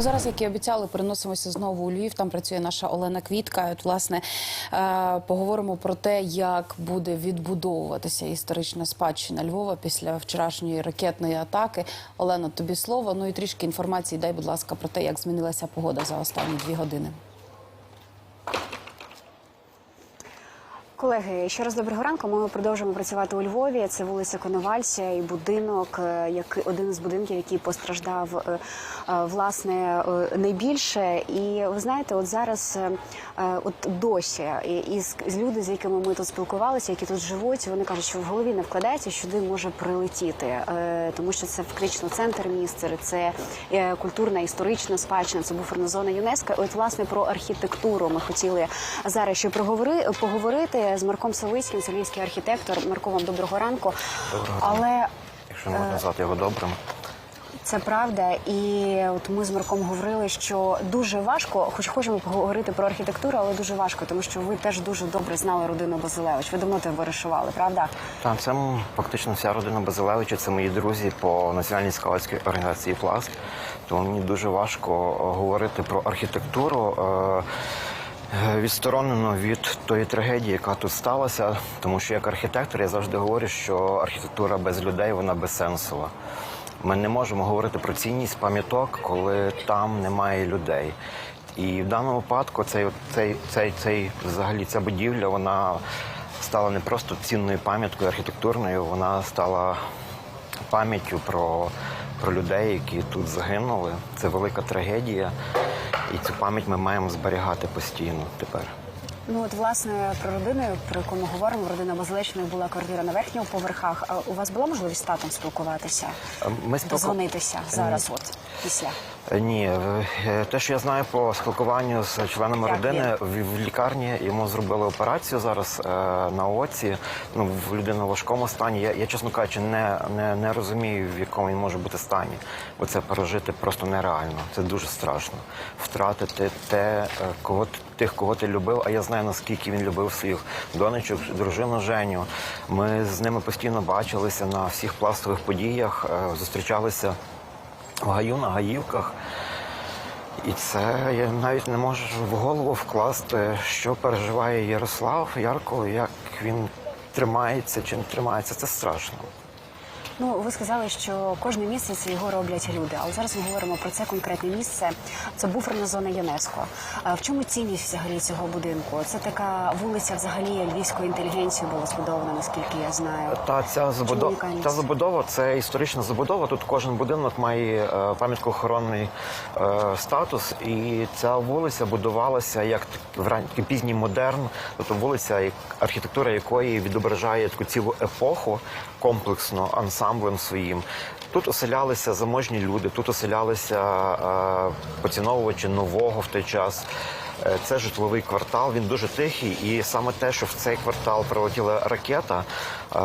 Ну, зараз, як і обіцяли, переносимося знову у Львів. Там працює наша Олена Квітка. От, власне, е, поговоримо про те, як буде відбудовуватися історична спадщина Львова після вчорашньої ракетної атаки. Олена, тобі слово. Ну і трішки інформації дай, будь ласка, про те, як змінилася погода за останні дві години. Колеги, ще раз доброго ранку. Ми продовжуємо працювати у Львові. Це вулиця Коновальця і будинок, е, як один з будинків, який постраждав е, е, власне найбільше. І ви знаєте, от зараз от досі і, з, люди, з якими ми тут спілкувалися, які тут живуть, вони кажуть, що в голові не вкладається, сюди може прилетіти, тому що це фактично центр міста, це культурна історична спадщина, це буферна зона ЮНЕСКО. От власне про архітектуру ми хотіли зараз ще проговори, поговорити з Марком Савицьким, це львівський архітектор. Марко, вам доброго ранку. Доброго Але Якщо можна назвати його добрим. це правда, і от ми з Марком говорили, що дуже важко, хоч хочемо поговорити про архітектуру, але дуже важко, тому що ви теж дуже добре знали родину Базилевич. Ви давно тебе вирішували, правда? Та це фактично вся родина Базилевича, це мої друзі по національній скаутській організації Пласт. Тому мені дуже важко е, говорити про архітектуру. е, е, Відсторонено від тої трагедії, яка тут сталася, тому що як архітектор я завжди говорю, що архітектура без людей вона безсенсова. Ми не можемо говорити про цінність пам'яток, коли там немає людей. І в даному випадку цей, цей, цей, цей взагалі ця будівля вона стала не просто цінною пам'яткою архітектурною, вона стала пам'яттю про, про людей, які тут загинули. Це велика трагедія, і цю пам'ять ми маємо зберігати постійно тепер. Ну от власне про родину, про яку ми говоримо, родина Базилечних була квартира на верхніх поверхах. А у вас була можливість з татом спілкуватися, Ми спілку- дозвонитися зараз? От після Ні, е, те, що я знаю по спілкуванню з членами родини в, в лікарні йому зробили операцію зараз е, на оці. Ну в людини в важкому стані. Я, я чесно кажучи, не, не, не розумію, в якому він може бути стані, бо це пережити просто нереально. Це дуже страшно. Втратити те, е, кого тих, кого ти любив. А я знаю наскільки він любив своїх донечок, дружину Женю. Ми з ними постійно бачилися на всіх пластових подіях, е, зустрічалися в гаю на гаївках. І це я навіть не можу в голову вкласти, що переживає Ярослав Ярко, як він тримається чи не тримається. Це страшно. Ну ви сказали, що кожне місце це його роблять люди. Але зараз ми говоримо про це конкретне місце. Це буферна зона ЮНЕСКО. А в чому цінність взагалі цього будинку? Це така вулиця взагалі львівської інтелігенції була збудована, наскільки я знаю. Та ця забудова, ця забудова це історична забудова. Тут кожен будинок має е, пам'яткоохоронний е, статус, і ця вулиця будувалася як в пізній модерн, тобто вулиця, архітектура якої відображає таку цілу епоху комплексно ансамблем своїм. Тут оселялися заможні люди, тут оселялися е, поціновувачі нового в той час. Е, Це житловий квартал, він дуже тихий, і саме те, що в цей квартал прилетіла ракета, е,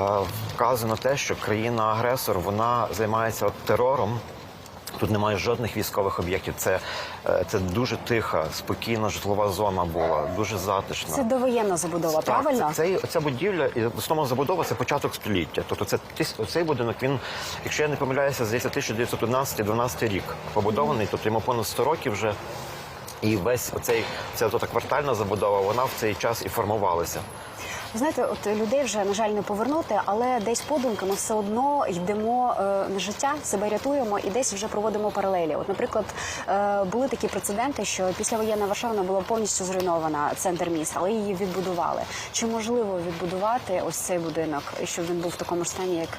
вказує на те, що країна-агресор вона займається терором. Тут немає жодних військових об'єктів. Це, е, це дуже тиха, спокійна житлова зона була, дуже затишна. Це довоєнна забудова, Так, правильно? це, цей, ця будівля і основна забудова це початок століття. Тобто це цей будинок, він, якщо я не помиляюся, здається, 1911-12 рік побудований, тобто йому понад 100 років вже. І весь оцей ця квартальна забудова, вона в цей час і формувалася. Знаєте, от людей вже на жаль не повернути, але десь подумки ми все одно йдемо е, на життя, себе рятуємо і десь вже проводимо паралелі. От, наприклад, е, були такі прецеденти, що післявоєнна Варшава була повністю зруйнована центр міста, але її відбудували. Чи можливо відбудувати ось цей будинок, щоб він був в такому ж стані, як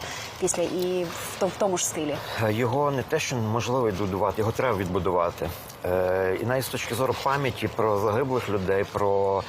після, і в, тому ж стилі? Його не те, що неможливо відбудувати, його треба відбудувати. Е, і навіть з точки зору пам'яті про загиблих людей, про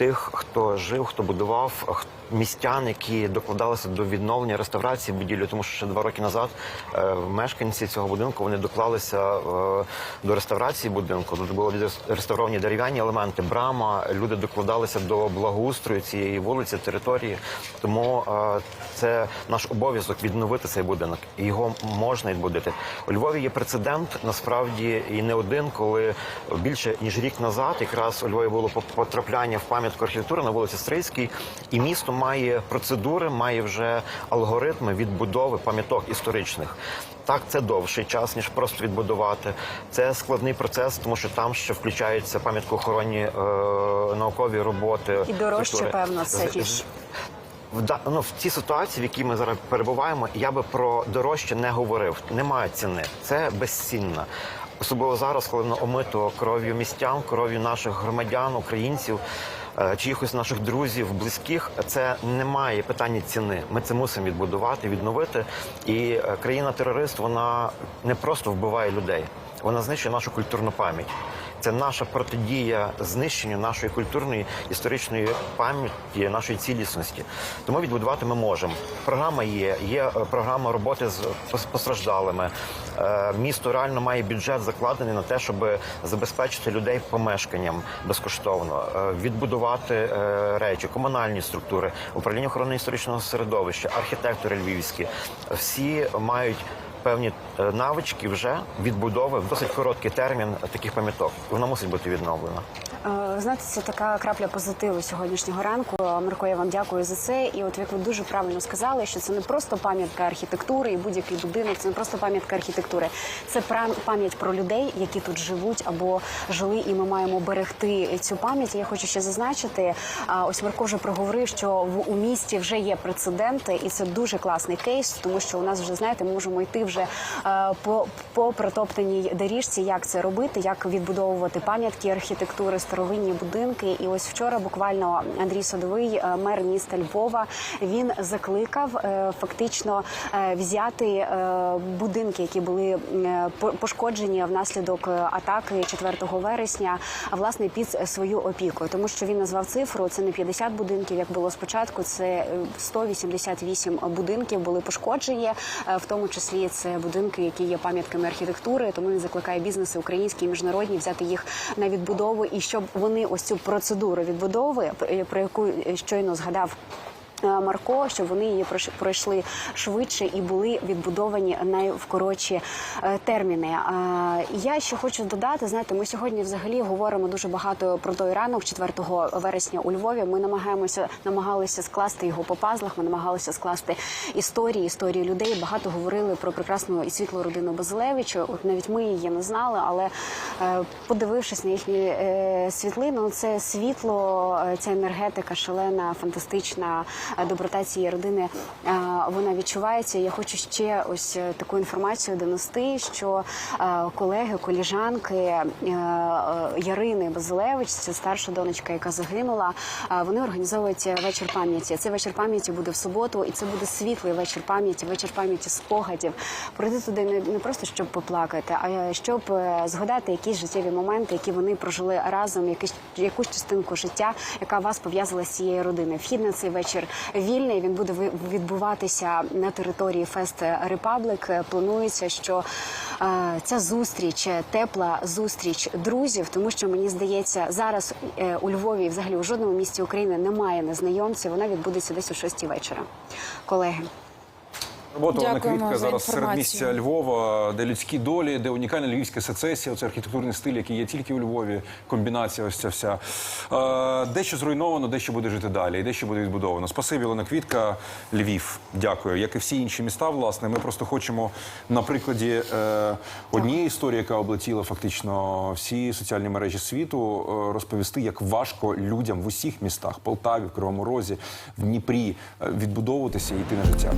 тих, хто жив, хто будував, х- містян, які докладалися до відновлення реставрації будівлі, тому що ще два роки назад е, мешканці цього будинку вони доклалися е, до реставрації будинку. Тут були відреставровані дерев'яні елементи, брама. Люди докладалися до благоустрою цієї вулиці, території. Тому е, це наш обов'язок відновити цей будинок. І його можна відбудити. У Львові є прецедент насправді і не один, коли більше ніж рік назад, якраз у Львові було по- потрапляння в пам'ятку архітектури на вулиці Стрийській, і місто має процедури, має вже алгоритми відбудови пам'яток історичних. Так, це довший час ніж просто відбудувати. Це складний процес, тому що там ще включаються пам'яткоохоронні е, наукові роботи. І дорожче, структури. певно, З- ніж- в, да- ну, в цій ситуації, в якій ми зараз перебуваємо, я би про дорожче не говорив. Немає ціни. Це безцінно. Особливо зараз, коли воно омито кров'ю містян, кров'ю наших громадян, українців, чиїхось наших друзів, близьких. Це немає питання ціни. Ми це мусимо відбудувати, відновити. І е, країна-терорист вона не просто вбиває людей, вона знищує нашу культурну пам'ять. Це наша протидія знищенню нашої культурної історичної пам'яті, нашої цілісності. Тому відбудувати ми можемо. Програма є, є е, програма роботи з постраждалими. Е, Місто реально має бюджет закладений на те, щоб забезпечити людей помешканням безкоштовно, е, відбудувати речі, комунальні структури, управління охорони історичного середовища, архітектори львівські. Всі мають певні е, навички вже відбудови в досить короткий термін таких пам'яток. Вона мусить бути відновлена. Е, Знаєте, це така крапля позитиву сьогоднішнього ранку. Марко, я вам дякую за це. І от як ви дуже правильно сказали, що це не просто пам'ятка архітектури і будь-який будинок, це не просто пам'ятка архітектури, це пам'ять про людей, які тут живуть або жили, і ми маємо берегти цю пам'ять. Я хочу ще зазначити. Ось Марко вже проговорив, що в у місті вже є прецеденти, і це дуже класний кейс, тому що у нас вже знаєте, ми можемо йти вже е, по, по протоптаній доріжці, як це робити, як відбудовувати пам'ятки архітектури, старовинні будинки. І ось вчора буквально Андрій Садовий, е, мер міста Львова, він закликав е, фактично взяти будинки, які були пошкоджені внаслідок атаки 4 вересня, власне під свою опіку, тому що він назвав цифру. Це не 50 будинків, як було спочатку. Це е, 188 будинків були пошкоджені, в тому числі це будинки, які є пам'ятками архітектури. Тому він закликає бізнеси українські і міжнародні взяти їх на відбудову і щоб вони ось цю процедуру відбудови, про- про яку щойно згадав. Е, Марко, щоб вони її пройшли швидше і були відбудовані найвкоротші е, терміни. Е, Я ще хочу додати, знаєте, ми сьогодні взагалі говоримо дуже багато про той ранок 4 вересня у Львові. Ми намагаємося намагалися скласти його по пазлах. Ми намагалися скласти історії, історії людей. Багато говорили про прекрасну і світлу родину Базилевича. От навіть ми її не знали, але подивившись на їхні світлини, ну, це світло, ця енергетика шалена, фантастична доброта цієї родини. Вона відчувається. Я хочу ще ось е, таку інформацію донести, що е, колеги, коліжанки е, Ярини Базилевич, це старша донечка, яка загинула. Вони організовують вечір пам'яті. Цей вечір пам'яті буде в суботу, і це буде світлий вечір пам'яті, вечір пам'яті спогадів. Прийти туди не, просто щоб поплакати, а щоб згадати якісь життєві моменти, які вони прожили разом, якісь якусь частинку життя, яка вас пов'язала з цією родиною. Вхід на цей вечір вільний. Він буде ви- відбуватися на території Фест Репаблик. Планується, що е, ця зустріч, е, тепла зустріч друзів, тому що мені здається, зараз е, у Львові, взагалі у жодному місті України немає незнайомців. Вона відбудеться десь о 6 вечора. Колеги. Робота Квітка зараз серед місця Львова, де людські долі, де унікальна львівська сецесія, оце архітектурний стиль, який є тільки у Львові, комбінація ось ця вся. Е, дещо зруйновано, дещо буде жити далі, і дещо буде відбудовано. Спасибі, Олена Квітка, Львів. Дякую. Як і всі інші міста, власне, ми просто хочемо на прикладі е, однієї історії, яка облетіла фактично всі соціальні мережі світу, е, розповісти, як важко людям в усіх містах Полтаві, в Кривому Розі, в Дніпрі відбудовуватися і йти на життя.